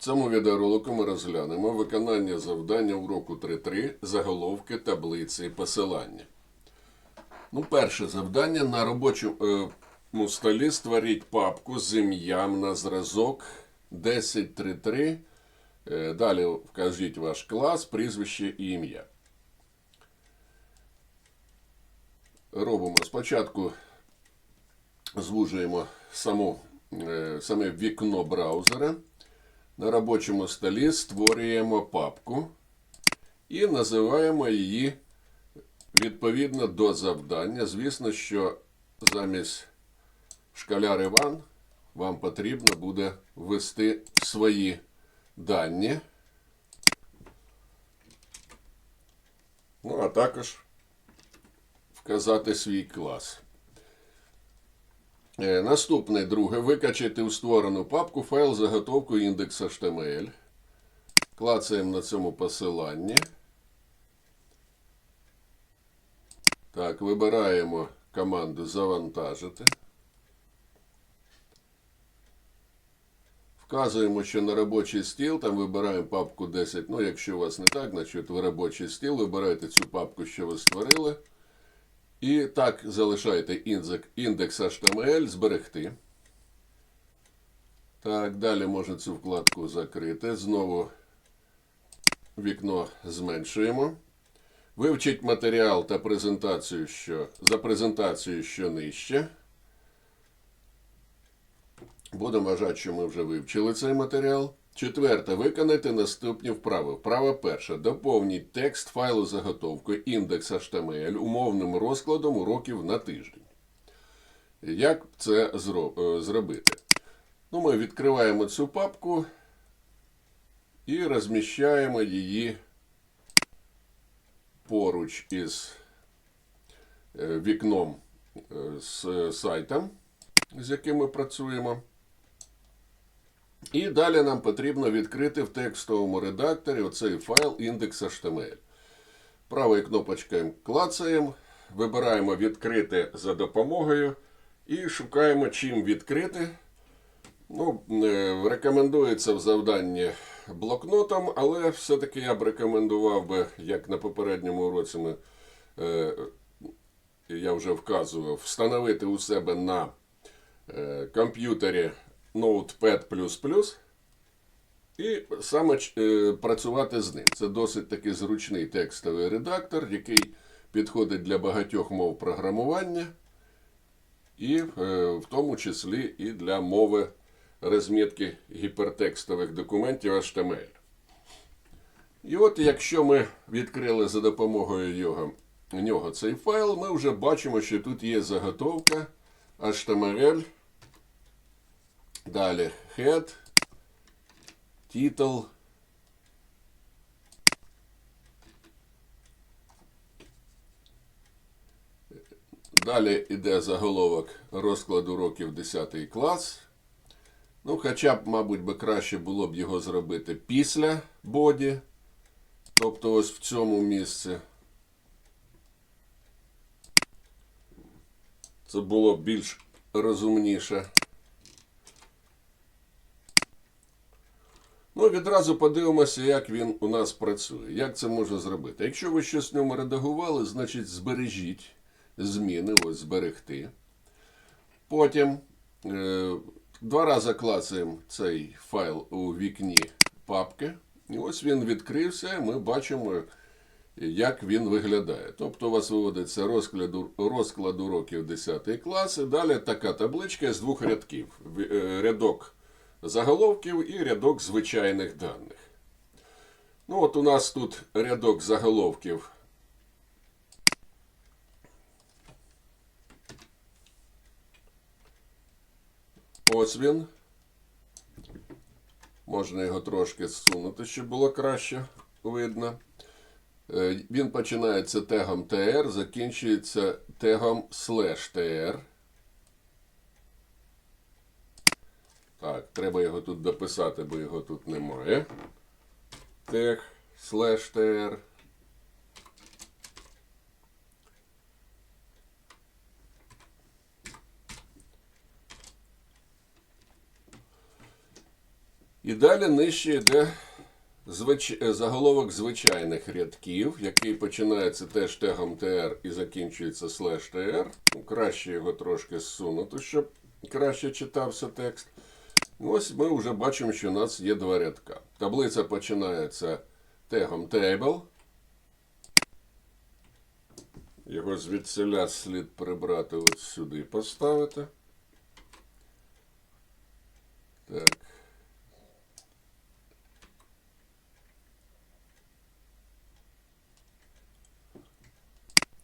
цьому відеоролику ми розглянемо виконання завдання уроку 3.3 заголовки таблиці і посилання. Ну, перше завдання на робочому е, столі створіть папку з ім'ям на зразок 10.3.3. Е, Далі вкажіть ваш клас, прізвище і ім'я. Робимо спочатку звужуємо саму, е, саме вікно браузера. На робочому столі створюємо папку і називаємо її відповідно до завдання. Звісно, що замість школяр Іван вам потрібно буде ввести свої дані. Ну, а також вказати свій клас. Е, Наступне друге. Викачати у створену папку файл заготовку індекс HTML. Клацаємо на цьому посиланні. Так, вибираємо команду Завантажити. Вказуємо, що на робочий стіл, там вибираємо папку 10. Ну, якщо у вас не так, значить ви робочий стіл, вибираєте цю папку, що ви створили. І так залишаєте індекс, HTML, зберегти. Так, далі можна цю вкладку закрити. Знову вікно зменшуємо. Вивчіть матеріал та презентацію, що, за презентацією, що нижче. Будемо вважати, що ми вже вивчили цей матеріал. Четверте. Виконайте наступні вправи. Вправа перша. Доповніть текст файлу заготовки індекс HTML умовним розкладом уроків на тиждень. Як це е, зробити? Ну, ми відкриваємо цю папку і розміщаємо її поруч із е, вікном е, з сайтом, з яким ми працюємо. І далі нам потрібно відкрити в текстовому редакторі оцей файл index.html. Правою кнопочкою клацаємо, вибираємо відкрити за допомогою і шукаємо, чим відкрити. Ну, е, рекомендується в завданні блокнотом, але все-таки я б рекомендував би, як на попередньому уроці ми, е, я вже вказував, встановити у себе на е, комп'ютері Notepad++, і саме е, працювати з ним. Це досить таки зручний текстовий редактор, який підходить для багатьох мов програмування, і е, в тому числі і для мови розмітки гіпертекстових документів HTML. І от якщо ми відкрили за допомогою його, нього цей файл, ми вже бачимо, що тут є заготовка HTML. Далі head, title. Далі йде заголовок розклад уроків 10 клас. Ну, хоча б, мабуть, би краще було б його зробити після боді. Тобто ось в цьому місці. Це було б більш розумніше. Ну, відразу подивимося, як він у нас працює. Як це можна зробити? Якщо ви щось в ньому редагували, значить збережіть зміни, ось зберегти. Потім е, два рази клацаємо цей файл у вікні папки. І ось він відкрився, і ми бачимо, як він виглядає. Тобто у вас виводиться розклад, розклад уроків 10 клас, і далі така табличка з двох рядків. Е, Рядок заголовків і рядок звичайних даних. Ну, от у нас тут рядок заголовків. Ось він. Можна його трошки зсунути, щоб було краще видно. Е, Він починається тегом TR, закінчується тегом slash TR. Так, треба його тут дописати, бо його тут немає. Тег slash tr. І далі нижче йде звич... заголовок звичайних рядків, який починається теж тегом TR і закінчується слеш TR. Ну, краще його трошки зсунути, щоб краще читався текст. Ось ми вже бачимо, що у нас є два рядка. Таблиця починається тегом table. Його звідсиля слід прибрати от сюди і поставити. Так.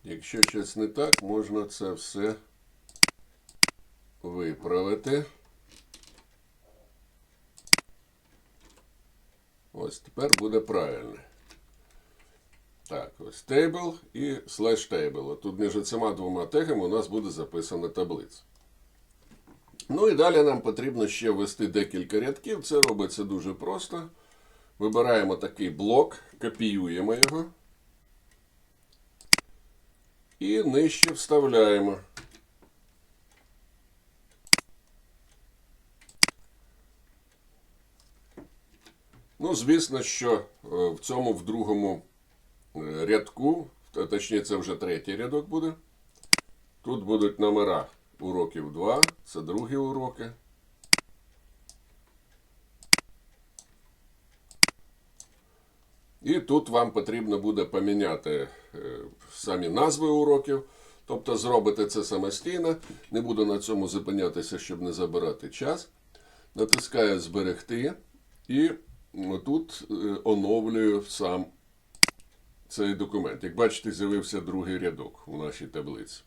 Якщо щось не так, можна це все виправити. Ось тепер буде правильно. Так, ось table і slash table. Тут між цими двома тегами у нас буде записана таблиця. Ну і далі нам потрібно ще ввести декілька рядків. Це робиться дуже просто. Вибираємо такий блок, копіюємо його. І нижче вставляємо. Ну, звісно, що е, в цьому в другому е, рядку, точніше, це вже третій рядок буде. Тут будуть номера уроків 2, це другі уроки. І тут вам потрібно буде поміняти е, самі назви уроків. Тобто зробите це самостійно. Не буду на цьому зупинятися, щоб не забирати час. Натискаю зберегти і тут е, оновлюю сам цей документ. Як бачите, з'явився другий рядок у нашій таблиці.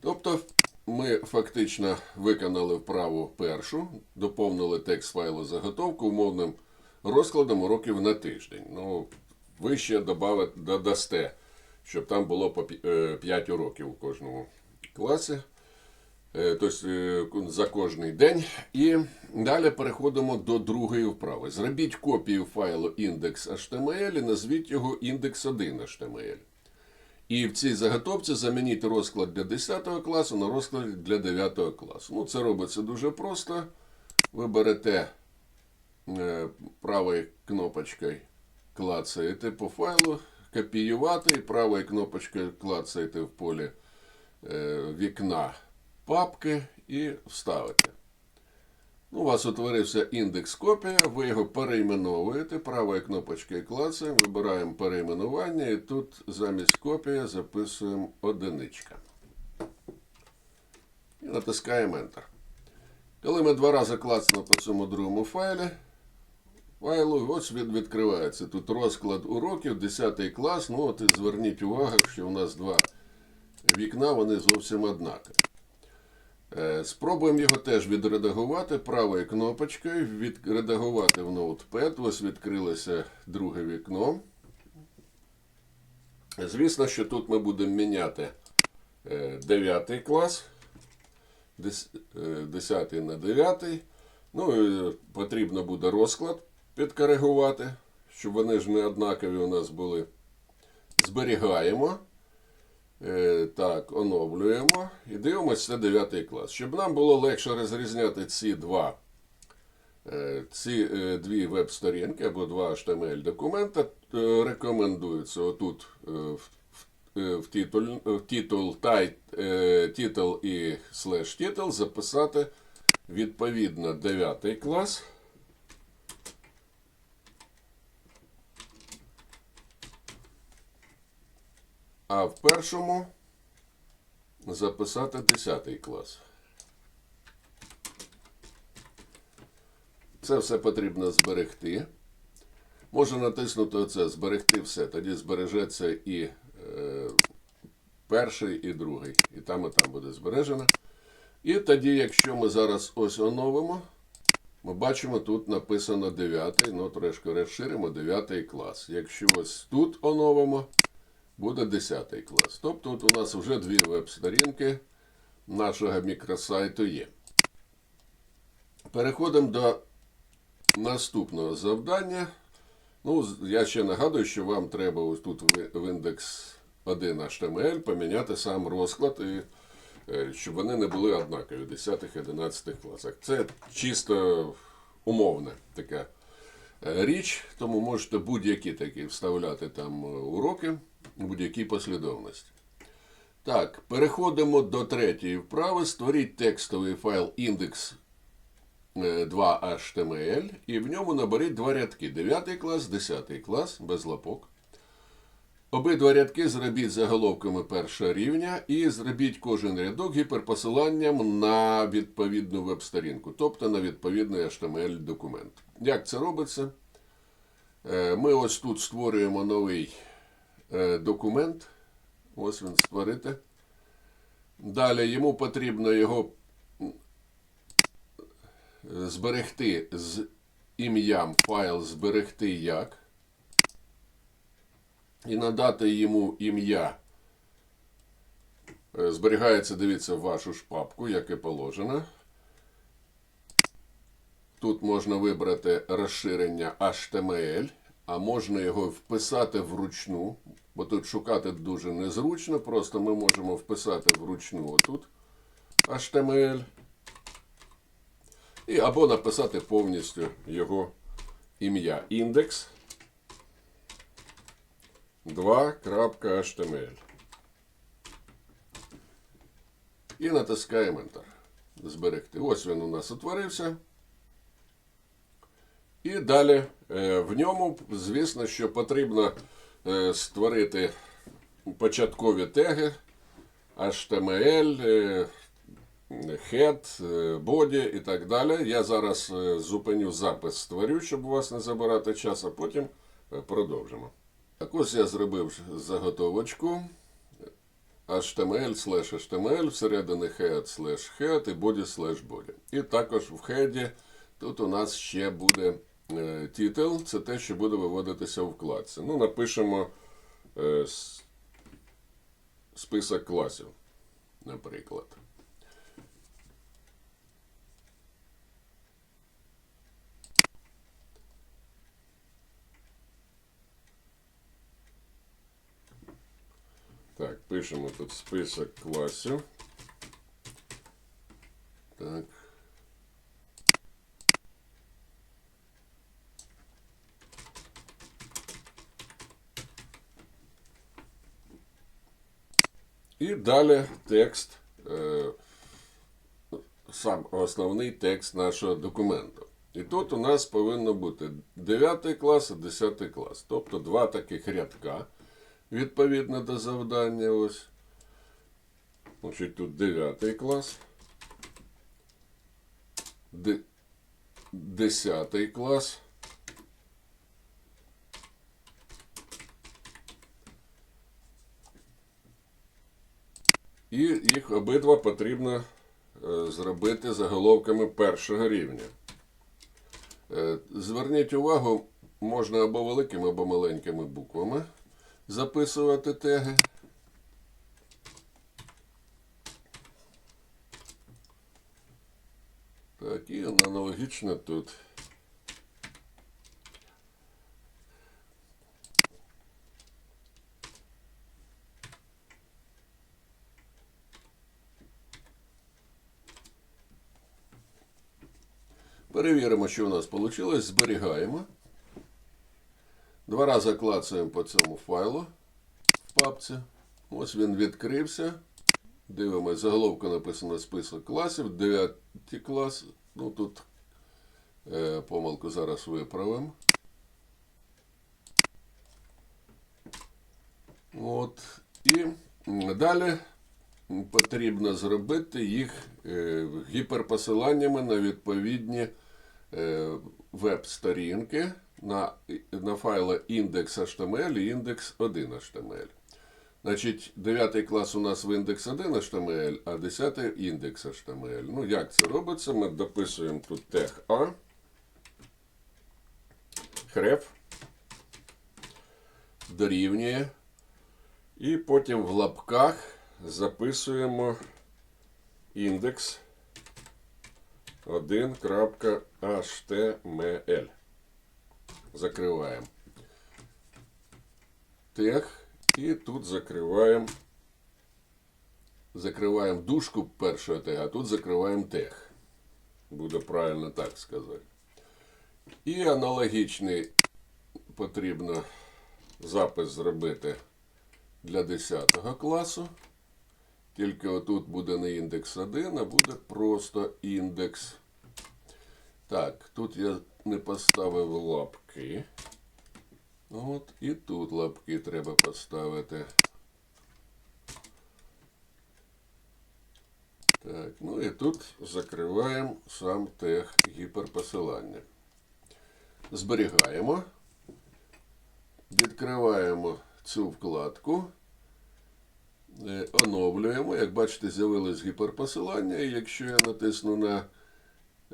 Тобто ми фактично виконали вправу першу, доповнили текст файлу заготовку умовним розкладом уроків на тиждень. Ну, ви ще додасте, щоб там було по 5 уроків у кожному класі. Тобто за кожний день. І далі переходимо до другої вправи. Зробіть копію файлу index.html і назвіть його index1.html. І в цій заготовці замініть розклад для 10 класу на розклад для 9 класу. Ну, це робиться дуже просто. Ви берете е, правою кнопочкою клацаєте по файлу, копіювати, і правою кнопочкою клацаєте в полі вікна папки і вставите. Ну, у вас утворився індекс копія, ви його перейменовуєте, правою кнопочкою клацаємо, вибираємо перейменування і тут замість копія записуємо одиничка. І натискаємо Enter. Коли ми два рази клацнемо по цьому другому файлі, файлу, ось від, відкривається тут розклад уроків, 10 клас. Ну от і зверніть увагу, що у нас два вікна, вони зовсім однакові. Е, Спробуємо його теж відредагувати правою кнопочкою, відредагувати в Notepad. Ось відкрилося друге вікно. Звісно, що тут ми будемо міняти 9 клас, 10 на 9. Ну, і потрібно буде розклад підкоригувати, щоб вони ж не однакові у нас були. Зберігаємо. Е, Так, оновлюємо і дивимося, це 9 клас. Щоб нам було легше розрізняти ці два, е, ці е, дві веб-сторінки або два HTML документа, е, рекомендується отут в, титул, в титул, тай, титул і слеш титул записати відповідно 9 клас. А в першому записати 10 клас. Це все потрібно зберегти. Можна натиснути оце, зберегти все. Тоді збережеться і е, перший, і другий. І там, і там буде збережено. І тоді, якщо ми зараз ось оновимо, ми бачимо, тут написано 9, ну трошки розширимо 9 клас. Якщо ось тут оновимо, буде 10 клас. Тобто тут у нас вже дві веб-сторінки нашого мікросайту є. Переходимо до наступного завдання. Ну, я ще нагадую, що вам треба ось тут в індекс 1 HTML поміняти сам розклад і е, щоб вони не були однакові в 10-11 класах. Це чисто умовне таке е, річ, тому можете будь-які такі вставляти там е, уроки будь-якій послідовності. Так, переходимо до третьої вправи. Створіть текстовий файл індекс 2HTML і в ньому наберіть два рядки: 9 клас, 10 клас без лапок. Обидва рядки зробіть заголовками першого рівня і зробіть кожен рядок гіперпосиланням на відповідну веб-сторінку, тобто на відповідний HTML документ. Як це робиться? Е, Ми ось тут створюємо новий е, документ. Ось він створити. Далі йому потрібно його зберегти з ім'ям файл зберегти як. І надати йому ім'я. Е, Зберігається, дивіться, в вашу ж папку, як і положено. Тут можна вибрати розширення HTML, а можна його вписати вручну, бо тут шукати дуже незручно. Просто ми можемо вписати вручну отут HTML. І або написати повністю його ім'я. Індекс 2.html. І натискаємо Enter. Зберегти. Ось він у нас утворився. І далі е, в ньому, звісно, що потрібно е, створити початкові теги HTML, head, body і так далі. Я зараз е, зупиню запис, створю, щоб у вас не забирати час, а потім продовжимо. Так ось я зробив заготовочку. HTML slash HTML, всередині head slash head і body slash body. І також в хеді тут у нас ще буде е, титул, це те, що буде виводитися у вкладці. Ну, напишемо е, список класів, наприклад. Так, пишемо тут список класів. Так. І далі текст, е, сам основний текст нашого документу. І тут у нас повинно бути 9 клас і 10 клас. Тобто два таких рядка відповідно до завдання. Ось. Тут 9 клас. 10 клас. І їх обидва потрібно е, зробити заголовками першого рівня. Е, Зверніть увагу, можна або великими, або маленькими буквами записувати теги. Так, і аналогічно тут. Перевіримо, що у нас вийшло. Зберігаємо. Два рази клацаємо по цьому файлу в папці. Ось він відкрився. Дивимось, заголовка написано список класів. 9 клас. Ну тут е, помилку зараз виправимо. От. І далі потрібно зробити їх е, гіперпосиланнями на відповідні веб-сторінки на, на файли index.html і index1.html. Значить, 9 клас у нас в index1.html, а 10 index.html. Ну, як це робиться? Ми дописуємо тут тег А, хреф, дорівнює. І потім в лапках записуємо індекс 1.html. Закриваємо тег і тут закриваємо закриваємо дужку першого тега, а тут закриваємо тег. Буде правильно так сказати. І аналогічний потрібно запис зробити для 10 класу. Тільки отут буде не індекс 1, а буде просто індекс. Так, тут я не поставив лапки. От, і тут лапки треба поставити. Так, ну і тут закриваємо сам тег гіперпосилання. Зберігаємо. Відкриваємо цю вкладку. Е, Оновлюємо. Як бачите, з'явилось гіперпосилання. І якщо я натисну на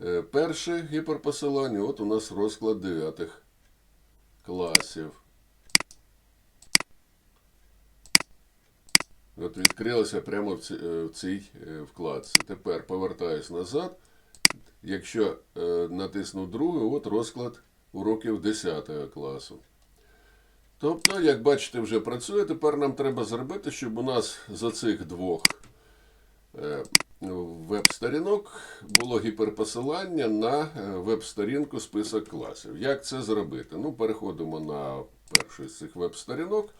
е, перше гіперпосилання, от у нас розклад 9 класів. От відкрилося прямо в е, цій вкладці. Тепер повертаюсь назад. Якщо натисну другий, от розклад уроків 10 класу. Тобто, як бачите, вже працює. Тепер нам треба зробити, щоб у нас за цих двох е, веб-сторінок було гіперпосилання на е, веб-сторінку список класів. Як це зробити? Ну, переходимо на першу з цих веб-сторінок.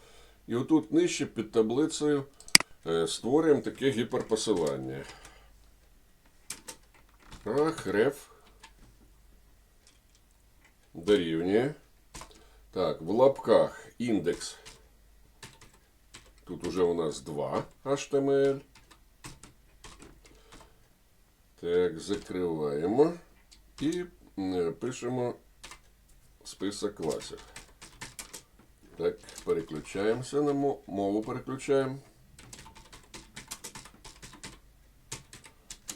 І отут нижче під таблицею е, створюємо таке гіперпосилання. Href дорівнює. Так, в лапках індекс. Тут уже у нас 2 HTML. Так, закриваємо і пишемо список класів. Так, переключаємося на мо- мову переключаємо.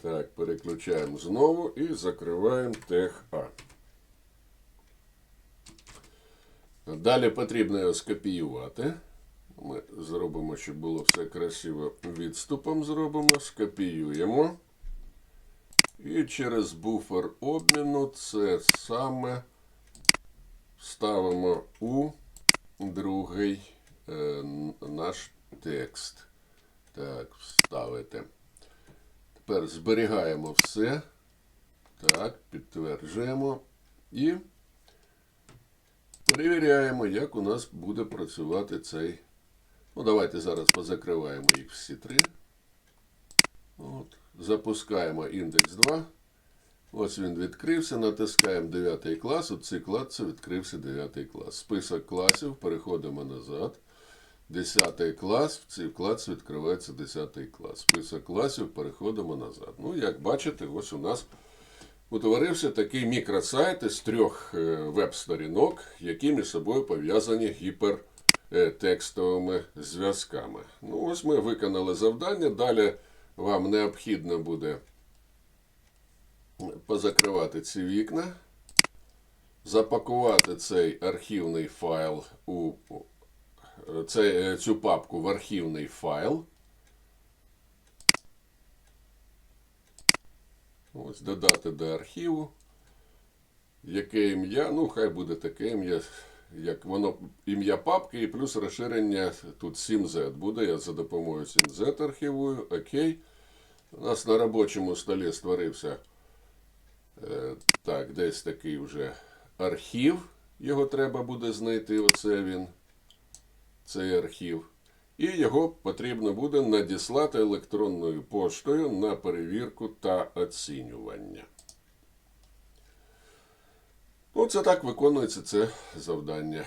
Так, переключаємо знову і закриваємо тег А. Далі потрібно його скопіювати. Ми зробимо, щоб було все красиво відступом зробимо, скопіюємо. І через буфер обміну це саме ставимо у другий е, наш текст. Так, вставити. Тепер зберігаємо все. Так, підтверджуємо. І перевіряємо, як у нас буде працювати цей. Ну, давайте зараз позакриваємо їх всі три. От. Запускаємо індекс 2. Ось він відкрився, натискаємо 9 клас. У цій вкладці відкрився 9 клас. Список класів, переходимо назад. 10 клас, в цій вкладці відкривається 10 клас. Список класів, переходимо назад. Ну, як бачите, ось у нас утворився такий мікросайт із трьох е, веб-сторінок, які між собою пов'язані гіпертекстовими зв'язками. Ну, ось ми виконали завдання. Далі вам необхідно буде позакривати ці вікна, запакувати цей архівний файл у е, цю папку в архівний файл. Ось додати до архіву. Яке ім'я? Ну, хай буде таке ім'я, як воно ім'я папки і плюс розширення тут 7Z буде. Я за допомогою 7Z архівую. Окей. У нас на робочому столі створився е, так, десь такий вже архів. Його треба буде знайти. Оце він, цей архів. І його потрібно буде надіслати електронною поштою на перевірку та оцінювання. Ну, це так виконується це завдання.